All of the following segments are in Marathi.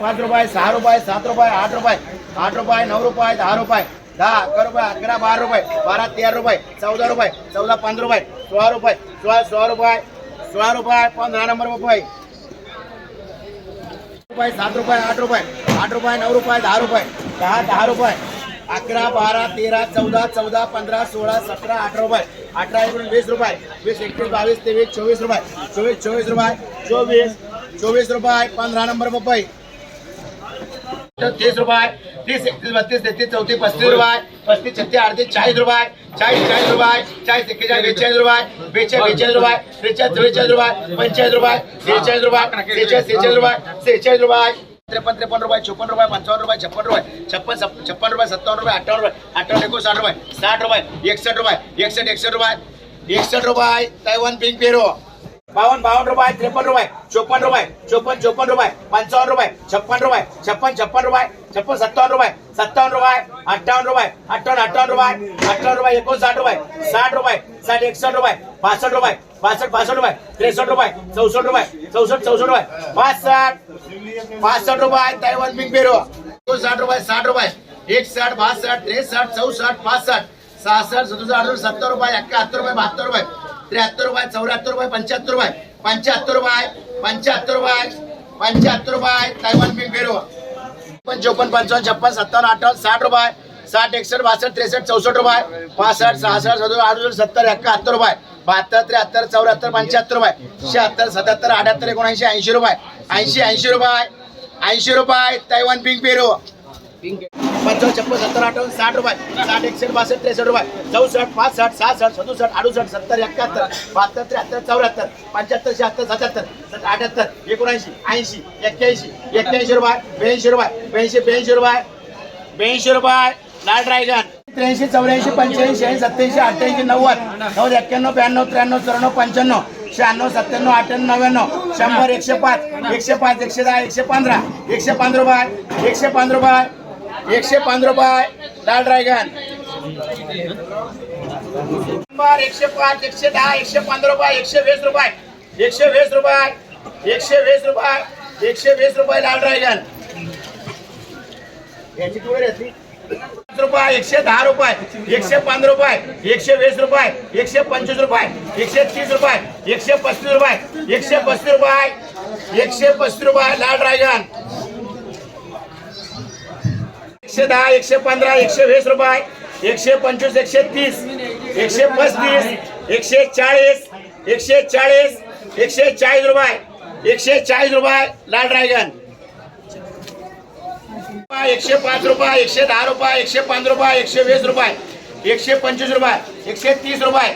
पाच रुपये सहा रुपये सात रुपये आठ रुपये. आठ रुपये नऊ रुपये दहा रुपये. दहा अकरा रुपये अकरा बारा रुपये. बारा तेरा रुपये. चौदा रुपये चौदा पंधरा रुपये. सोळा रुपये सोळा सोळा रुपये सोळा रुपये पंधरा नंबर रुपये. रुपये सात रुपये आठ रुपये. आठ रुपये नऊ रुपये दहा रुपये. दहा दहा रुपये. अकरा बारा तेरा चौदा चौदा पंधरा सोळा सतरा अठरा रुपये. अठरा एकूण वीस रुपये. वीस एकवीस बावीस तेवीस चोवीस रुपये. चोवीस चोवीस रुपये. चोवीस चोवीस रुपये पंधरा नंबर रुपये. तीस रुपये तीस एकतीस बत्तीस तेहतीस चौतीस पस्तीस रुपये पस्तीस छत्तीस अडतीस चाळीस रुपये चाळीस चाळीस रुपये चाळीस एक्केचाळीस बेचाळीस रुपये बेचाळीस बेचाळीस रुपये त्रेचाळीस त्रेचाळीस रुपये पंचेचाळीस रुपये सेहेचाळीस रुपये त्रेचाळीस त्रेचाळीस रुपये सेहेचाळीस रुपये त्रेपन्न त्रेपन्न रुपये चोपन्न रुपये पंचावन्न रुपये छप्पन रुपये छप्पन छप्पन रुपये सत्तावन्न रुपये अठ्ठावन्न रुपये अठ्ठावन्न एकोणसाठ रुपये साठ रुपये एकसष्ट रुपये एकसष्ट एकसष्ट रुपये एकसष्ट रुपये तैवान पिंक पेरो. बावन्न बावन्न रुपये त्रेपन्न रुपये चोपन्न रुपये चोपन्न चोपन्न रुपये पंचावन्न रुपये छप्पन रुपये छप्पन छप्पन रुपये छप्पन सत्तावन्न रुपये सत्तावन्न रुपये अठ्ठावन्न रुपये अठ्ठावन्न अठ्ठावन्न रुपये अठ्ठावन्न रुपये एकोणसाठ रुपये साठ रुपये साठ एकसष्ट रुपये पासष्ट रुपये पासष्ट पासष्ट रुपये त्रेसष्ट रुपये चौसष्ट रुपये चौसष्ट चौसष्ट रुपये पासष्ट पासष्ट रुपये तैवान बिंग पेरो एकोणसाठ रुपये साठ रुपये एकसष्ट बासष्ट त्रेसष्ट चौसष्ट पासष्ट सहासष्ट सदुसष्ट अडुसष्ट सत्तर रुपये एकाहत्तर रुपये बहात्तर रुपये त्र्याहत्तर रुपये चौऱ्याहत्तर रुपये पंच्याहत्तर रुपये पंच्याहत्तर बाय पंच्याहत्तर रुपये पंच्याहत्तर रुपये तैवान पिंक पेरो पण चोपन्न पंचावन्न छप्पन सत्तावन्न अठ्ठावन्न साठ रुपये. साठ एकसष्ट बासष्ट त्रेसष्ट चौसष्ट रुपये. पासष्ट सहासष्ट सदुसष्ट अडुसष्ट सत्तर एकाहत्तर रुपये. बहात्तर त्र्याहत्तर चौऱ्याहत्तर पंच्याहत्तर रुपये. शहात्तर सत्याहत्तर अठ्याहत्तर एकोणऐंशी ऐंशी रुपये. ऐंशी ऐंशी रुपये. ऐंशी रुपये. तैवान पिंक पेरो पंचावन्न छप्पन सत्तर अठ्ठावन्न साठ रुपये साठ एकसष्ट बासष्ट त्रेसष्ट रुपये चौसष्ट पासष्ट सहासष्ट सदुसष्ट अडुसष्ट सत्तर एकाहत्तर बहात्तर त्र्याहत्तर चौऱ्याहत्तर पंच्याहत्तर शहात्तर सत्याहत्तर अठ्याहत्तर एकोणऐंशी ऐंशी एक्क्याऐंशी एक्क्याऐंशी रुपये ब्याऐंशी रुपये ब्याऐंशी ब्याऐंशी रुपये ब्याऐंशी रुपये लाल ड्रायगन त्र्याऐंशी चौऱ्याऐंशी पंच्याऐंशी ऐंशी सत्याऐंशी अठ्ठ्याऐंशी नव्वद नव्वद एक्क्याण्णव ब्याण्णव त्र्याण्णव चौऱ्याण्णव पंच्याण्णव शहाण्णव सत्त्याण्णव अठ्ठ्याण्णव नव्याण्णव शंभर एकशे पाच एकशे पाच एकशे दहा एकशे पंधरा एकशे पंधरा रुपये एकशे पंधरा रुपये एकशे पंधरा रुपये लाल ड्रॅगन एकशे पाच एकशे दहा एकशे पंधरा रुपये एकशे वीस रुपये एकशे वीस रुपये एकशे वीस रुपये एकशे वीस रुपये लाल ड्रॅगन याची पाच रुपये एकशे दहा रुपये एकशे पंधरा रुपये एकशे वीस रुपये एकशे पंचवीस रुपये एकशे तीस रुपये एकशे पस्तीस रुपये एकशे पस्तीस रुपये एकशे पस्तीस रुपये लाल ड्रॅगन एकशे दहा एकशे पंधरा एकशे वीस रुपये एकशे पंचवीस एकशे तीस एकशे पस्तीस एकशे चाळीस एकशे चाळीस एकशे चाळीस रुपये एकशे चाळीस रुपये लाल ड्रॅगन एकशे पाच रुपये एकशे दहा रुपये एकशे पंधरा रुपये एकशे वीस रुपये एकशे पंचवीस रुपये एकशे तीस रुपये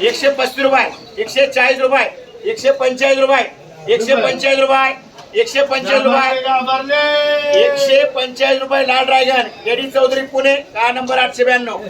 एकशे पस्तीस रुपये एकशे चाळीस रुपये एकशे पंचेचाळीस रुपये एकशे पंचेचाळीस रुपये एकशे पंचेचाळीस रुपये एकशे पंचेचाळीस रुपये लाल ड्रॅगन एडी चौधरी पुणे का नंबर आठशे ब्याण्णव?